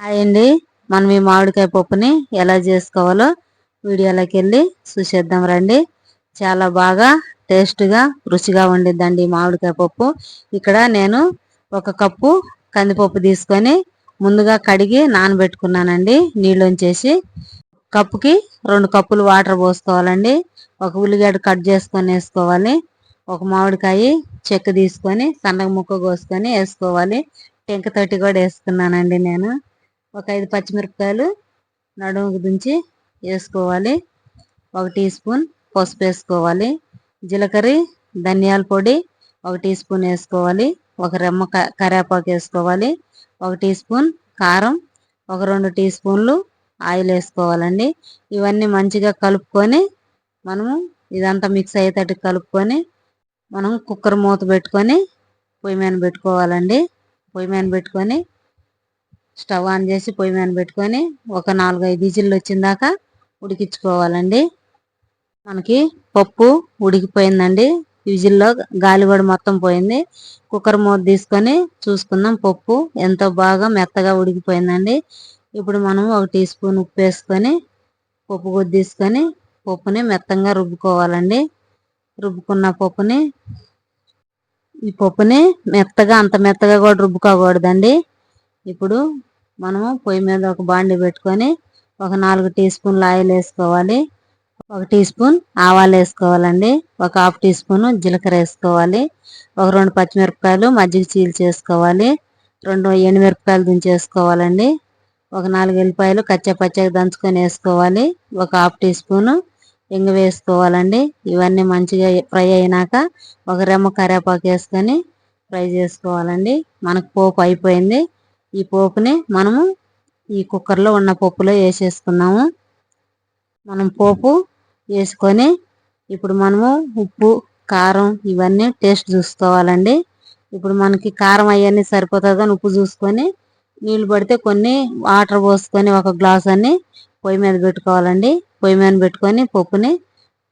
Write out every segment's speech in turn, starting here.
Hi అండి మనం ఈ మామిడికాయ పప్పుని ఎలా చేసుకోవాలో వీడియోలోకి వెళ్ళి చూసేద్దాం రండి. చాలా బాగా టేస్ట్గా రుచిగా ఉండిద్దండి ఈ మామిడికాయ పప్పు. ఇక్కడ నేను ఒక కప్పు కందిపప్పు తీసుకొని ముందుగా కడిగి నానబెట్టుకున్నానండి. నీళ్ళొంచేసి కప్పుకి రెండు కప్పులు వాటర్ పోసుకోవాలండి. ఒక ఉల్లిగడ్డ కట్ చేసుకొని వేసుకోవాలి. ఒక మామిడికాయ చెక్క తీసుకొని సన్నగ ముక్క కోసుకొని వేసుకోవాలి. టెంక తోటి కూడా వేసుకున్నానండి నేను. ఒక ఐదు పచ్చిమిరపకాయలు నడుముకు దించి వేసుకోవాలి. ఒక టీ స్పూన్ పసుపు వేసుకోవాలి. జీలకర్ర ధనియాల పొడి ఒక టీ స్పూన్ వేసుకోవాలి. ఒక రెమ్మ కరేపాకు వేసుకోవాలి. ఒక టీ స్పూన్ కారం ఒక రెండు టీ స్పూన్లు ఆయిల్ వేసుకోవాలండి. ఇవన్నీ మంచిగా కలుపుకొని మనము ఇదంతా మిక్స్ అయ్యేటట్టు కలుపుకొని మనం కుక్కర్ మూత పెట్టుకొని పొయ్యి మీద పెట్టుకోవాలండి. పొయ్యి మీద పెట్టుకొని స్టవ్ ఆన్ చేసి పొయ్యి మీద పెట్టుకొని ఒక నాలుగైదు విజిల్లు వచ్చిందాక ఉడికించుకోవాలండి. మనకి పప్పు ఉడికిపోయిందండి. విజిల్లో గాలి కూడా మొత్తం పోయింది. కుక్కర్ మూత తీసుకొని చూసుకుందాం పప్పు ఎంతో బాగా మెత్తగా ఉడికిపోయిందండి. ఇప్పుడు మనం ఒక టీ స్పూన్ ఉప్పు వేసుకొని పప్పు కొద్ది తీసుకొని పప్పుని మెత్తంగా రుబ్బుకోవాలండి. రుబ్బుకున్న పప్పుని ఈ పప్పుని మెత్తగా అంత మెత్తగా కూడా రుబ్బుకోకూడదండి. ఇప్పుడు మనము పొయ్యి మీద ఒక బాండి పెట్టుకొని ఒక నాలుగు టీ స్పూన్లు ఆయిల్ వేసుకోవాలి. ఒక టీ స్పూన్ ఆవాలు వేసుకోవాలండి. ఒక హాఫ్ టీ స్పూన్ జీలకర్ర వేసుకోవాలి. ఒక రెండు పచ్చిమిరపకాయలు మజ్జిగ చీలు చేసుకోవాలి. రెండు ఎండుమిరపకాయలు దించేసుకోవాలండి. ఒక నాలుగు ఎల్లిపాయలు కచ్చా పచ్చగా దంచుకొని వేసుకోవాలి. ఒక హాఫ్ టీ స్పూను ఎంగి వేసుకోవాలండి. ఇవన్నీ మంచిగా ఫ్రై అయినాక ఒక రెమ్మ కరివేపాకు వేసుకొని ఫ్రై చేసుకోవాలండి. మనకు పోపు అయిపోయింది. ఈ పోపుని మనము ఈ కుక్కర్లో ఉన్న పప్పులో వేసేసుకున్నాము. మనం పోపు వేసుకొని ఇప్పుడు మనము ఉప్పు కారం ఇవన్నీ టేస్ట్ చూసుకోవాలండి. ఇప్పుడు మనకి కారం అవన్నీ సరిపోతుందని ఉప్పు చూసుకొని నీళ్ళు పడితే కొన్ని వాటర్ పోసుకొని ఒక గ్లాస్ అన్ని పొయ్యి మీద పెట్టుకోవాలండి. పొయ్యి మీద పెట్టుకొని పప్పుని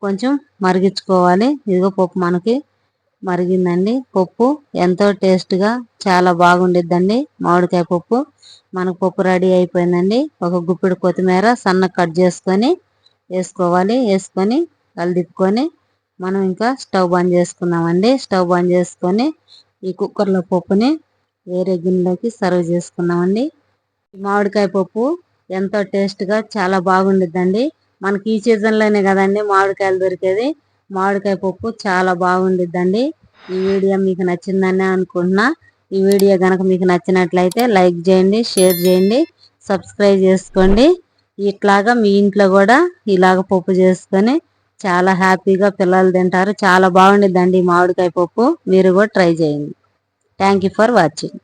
కొంచెం మరిగించుకోవాలి. ఇదిగో పప్పు మనకి మరిగిందండి. పప్పు ఎంతో టేస్ట్గా చాలా బాగుండిద్దండి. మామిడికాయ పప్పు మనకు పప్పు రెడీ అయిపోయిందండి. ఒక గుప్పిడి కొత్తిమీర సన్న కట్ చేసుకొని వేసుకోవాలి. వేసుకొని కలిదిప్పుకొని మనం ఇంకా స్టవ్ బంద్ చేసుకున్నామండి స్టవ్ బంద్ చేసుకొని ఈ కుక్కర్లో పప్పుని వేరే గిన్నెలోకి సర్వ్ చేసుకున్నామండి మామిడికాయ పప్పు ఎంతో టేస్ట్గా చాలా బాగుండిద్దండి. మనకి ఈ సీజన్లోనే కదండి మామిడికాయలు దొరికేది. మామిడికాయ పప్పు చాలా బాగుండిద్దండి. ఈ వీడియో మీకు నచ్చిందని అనుకుంటున్నా. ఈ వీడియో కనుక మీకు నచ్చినట్లయితే లైక్ చేయండి షేర్ చేయండి సబ్స్క్రైబ్ చేసుకోండి. ఇట్లాగా మీ ఇంట్లో కూడా ఇలాగ పప్పు చేసుకొని చాలా హ్యాపీగా పిల్లలు తింటారు. చాలా బాగుండిద్దండి మామిడికాయ పప్పు. మీరు కూడా ట్రై చేయండి. Thank for watching